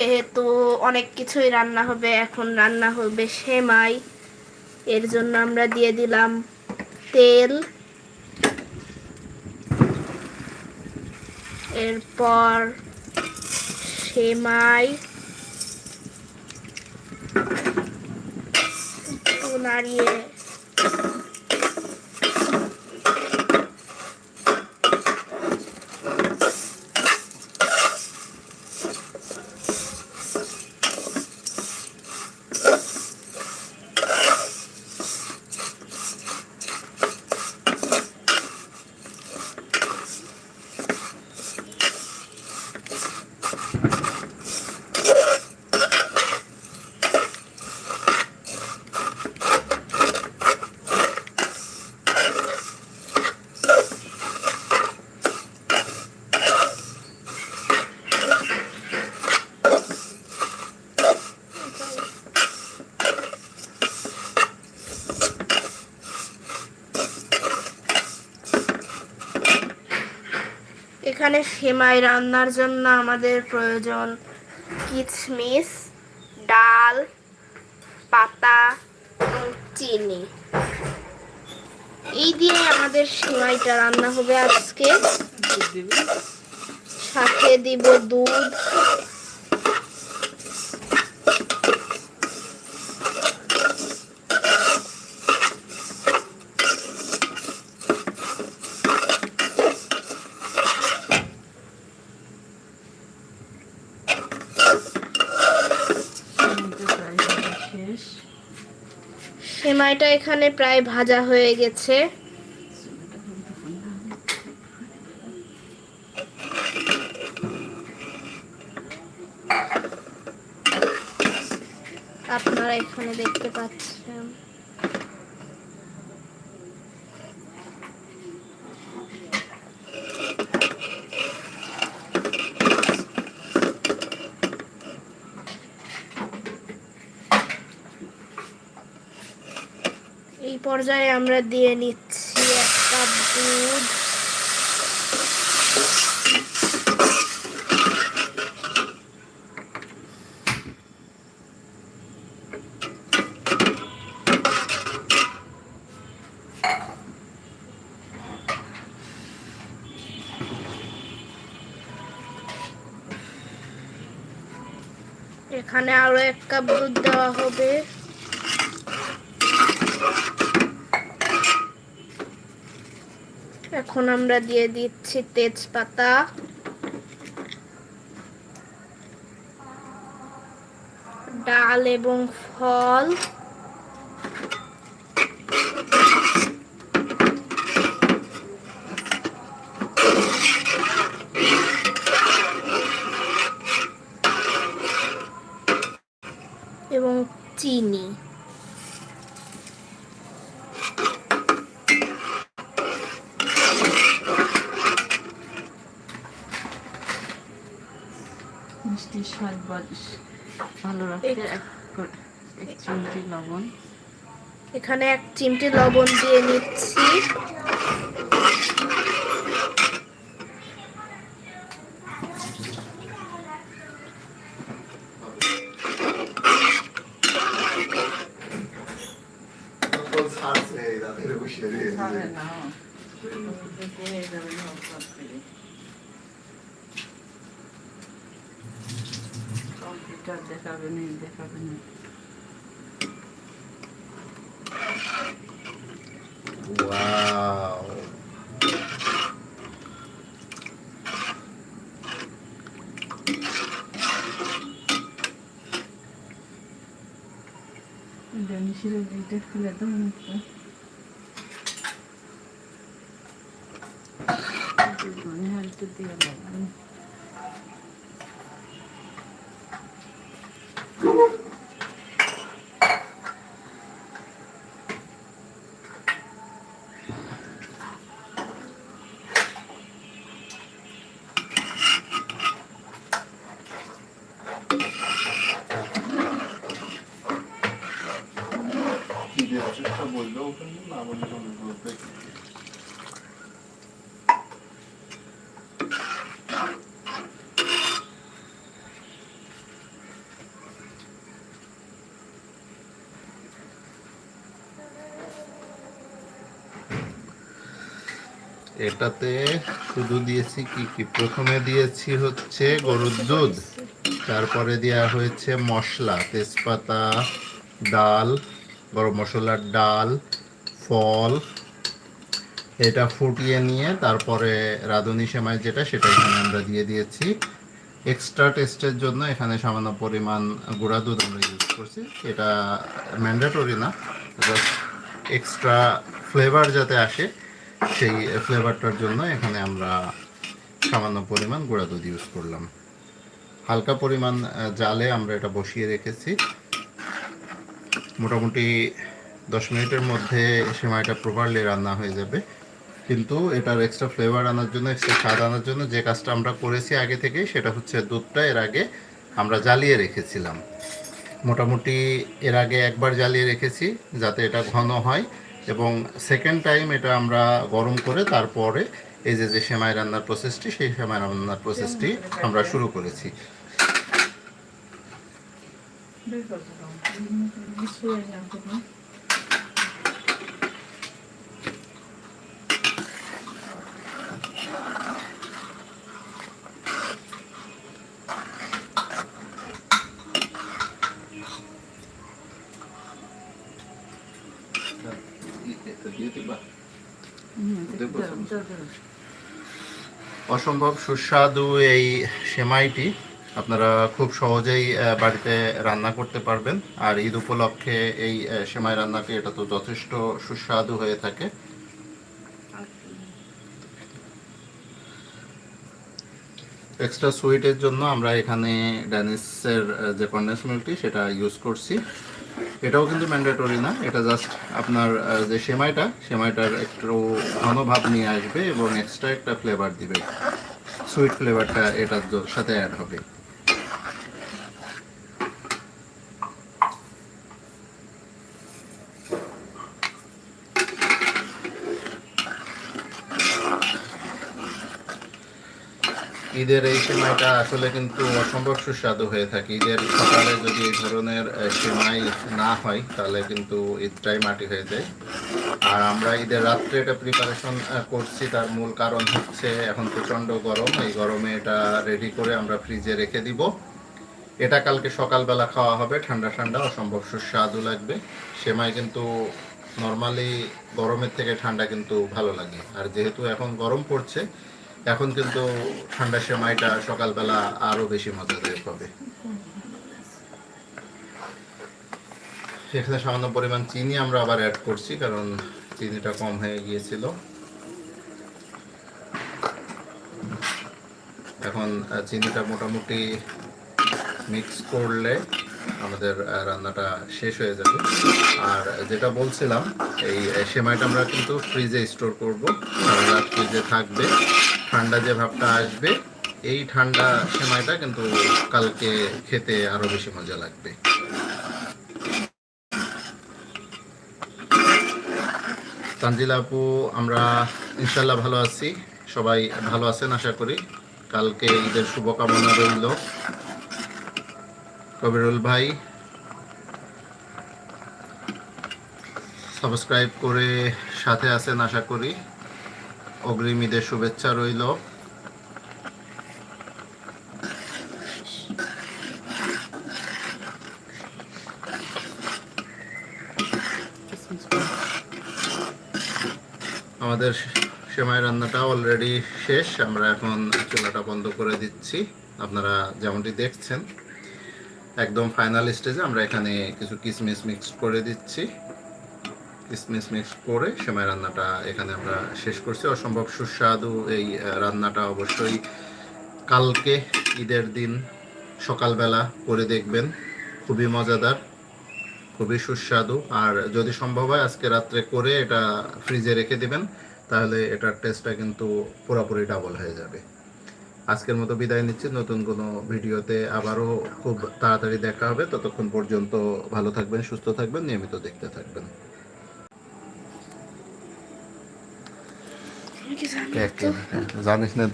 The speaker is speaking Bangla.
যেহেতু অনেক কিছুই রান্না হবে, এখন রান্না হবে সেমাই। এর জন্য আমরা দিয়ে দিলাম তেল। এরপর সেমাই। নাড়িয়ে এখানে সেমাই রান্নার জন্য আমাদের প্রয়োজন কিচমিচ ডাল, পাতা এবং চিনি। এই দিয়ে আমাদের সেমাইটা রান্না হবে আজকে। সাথে দিব দুধ চিনিটা প্রায় ভাজা শেষ সেমাইটা এখানে প্রায় ভাজা হয়ে গেছে। আপনারা এখানে দেখতে পাচ্ছেন এই পর্যায়ে আমরা দিয়ে নিচ্ছি এক কাপ দুধ। এখানে আরও এক কাপ দুধ দেওয়া হবে। এখন আমরা দিয়ে দিচ্ছি তেজপাতা। ডাল এবং ফল এবং চিনি মিষ্টির স্বাদ ভালো রাখতে এক- এক করে- এক চিমটি লবণ। এখানে এক চিমটি লবণ দিয়ে নিচ্ছি। ছাড়ছে রাতের বসে দেখাবে না দেখাবে না Wow. ডেনিসের এইটা খুলে দাও মুখটা ধনে হালকা দিয়ে লাগবে এটাতে শুধু দিয়েছি কি কি? প্রথমে দিয়েছি হচ্ছে গরুর দুধ, তারপরে দেওয়া হয়েছে মশলা, তেজপাতা, ডাল, গরম মশলার ডাল ফল, এটা ফুটিয়ে নিয়ে তারপরে রাঁধুনি সেমাই যেটা, সেটা এখানে আমরা দিয়ে দিয়েছি। এক্সট্রা টেস্টের জন্য এখানে সামান্য পরিমাণ গুঁড়া দুধ আমরা ইউজ করছি। এটা ম্যান্ডেটরি না এক্সট্রা ফ্লেভার যাতে আসে, সেই ফ্লেভারটার জন্য এখানে আমরা সামান্য পরিমাণ গুঁড়া দুধ ইউজ করলাম। হালকা পরিমাণ জালে আমরা এটা বসিয়ে রেখেছি। মোটামুটি দশ মিনিটের মধ্যে সেমাইটা প্রপারলি রান্না হয়ে যাবে। কিন্তু এটার এক্সট্রা ফ্লেভার আনার জন্য এক্সট্রা স্বাদ আনার জন্য যে কাজটা আমরা করেছি আগে থেকেই, সেটা হচ্ছে দুধটা এর আগে আমরা জ্বালিয়ে রেখেছিলাম। মোটামুটি এর আগে একবার জ্বালিয়ে রেখেছি যাতে এটা ঘন হয় এবং সেকেন্ড টাইম এটা আমরা গরম করে তারপরে এই যে যে সেমাই রান্নার প্রসেসটি সেই সেমাই রান্নার প্রসেসটি আমরা শুরু করেছি। অসম্ভব সুস্বাদু এই সেমাইটি আপনারা খুব সহজেই বাড়িতে রান্না করতে পারবেন। আর ঈদ উপলক্ষে এই সেমাই রান্নাটি, এটা তো যথেষ্ট সুস্বাদু হয়ে থাকে। এক্সট্রা সুইটের জন্য আমরা এখানে ড্যানিসের যে কন্ডেন্স মিল্কটি সেটা ইউজ করছি। এটাও কিন্তু ম্যান্ডেটরি না, এটা জাস্ট আপনার যে সেমাইটা, সেমাইটার একটু ঘন ভাব নিয়ে আসবে এবং এক্সট্রা একটা ফ্লেভার দিবে। সুইট ফ্লেভারটা এটার সাথে অ্যাড হবে। ঈদের এই সেমাইটা আসলে কিন্তু অসম্ভব সুস্বাদু হয়ে থাকে। ঈদের সকালে যদি এই ধরনের সেমাই না হয়, তাহলে কিন্তু ঈদটাই মাটি হয়ে যায়। আর আমরা ঈদের রাত্রে এটা প্রিপারেশন করছি। তার মূল কারণ হচ্ছে এখন প্রচণ্ড গরম। এই গরমে এটা রেডি করে আমরা ফ্রিজে রেখে দিব। এটা কালকে সকালবেলা খাওয়া হবে। ঠান্ডা ঠান্ডা, অসম্ভব সুস্বাদু লাগবে। সেমাই কিন্তু নর্মালি গরমের থেকে ঠান্ডা কিন্তু ভালো লাগে। আর যেহেতু এখন গরম পড়ছে এখন কিন্তু ঠান্ডা সেমাইটা সকালবেলা আরও বেশি মজাদার হবে। এখানে সামান্য পরিমাণ চিনি আমরা আবার অ্যাড করছি, কারণ চিনিটা কম হয়ে গিয়েছিল। এখন চিনিটা মোটামুটি মিক্স করলে আমাদের রান্নাটা শেষ হয়ে যাবে। আর যেটা বলছিলাম, এই সেমাইটা আমরা কিন্তু ফ্রিজে স্টোর করব। রাত ফ্রিজে থাকবে। ঠান্ডা যে ভাবটা আসবে, এই ঠান্ডা সেমাইটা কিন্তু কালকে খেতে আরও বেশি মজা লাগবে। তানজিলা আপু, আমরা ইনশাল্লাহ ভালো আছি। সবাই ভালো আছেন, আশা করি। কালকে ঈদের শুভকামনা রইল। কবিরুল ভাই, সাবস্ক্রাইব করে সাথে আছেন, আশা করি। অগ্রিম ঈদের শুভেচ্ছা রইল। আমাদের সেমাই রান্নাটা অলরেডি শেষ। আমরা এখন চুলাটা বন্ধ করে দিচ্ছি। আপনারা যেমনটি দেখছেন, একদম ফাইনাল স্টেজে আমরা এখানে কিছু কিসমিস মিক্স করে দিচ্ছি। কিসমিস মিক্স করে সেমাই রান্নাটা এখানে আমরা শেষ করছি। অসম্ভব সুস্বাদু এই রান্নাটা অবশ্যই কালকে ঈদের দিন সকালবেলা করে দেখবেন। খুবই মজাদার, খুবই সুস্বাদু। আর যদি সম্ভব হয় আজকে রাত্রে করে এটা ফ্রিজে রেখে দিবেন, তাহলে এটার টেস্টটা কিন্তু পুরোপুরি ডাবল হয়ে যাবে। আজকের মতো বিদায় নিচ্ছি। নতুন কোনো ভিডিওতে আবারও খুব তাড়াতাড়ি দেখা হবে। ততক্ষণ পর্যন্ত ভালো থাকবেন, সুস্থ থাকবেন, নিয়মিত দেখতে থাকবেন। আমি কি জানি তো? জানিস না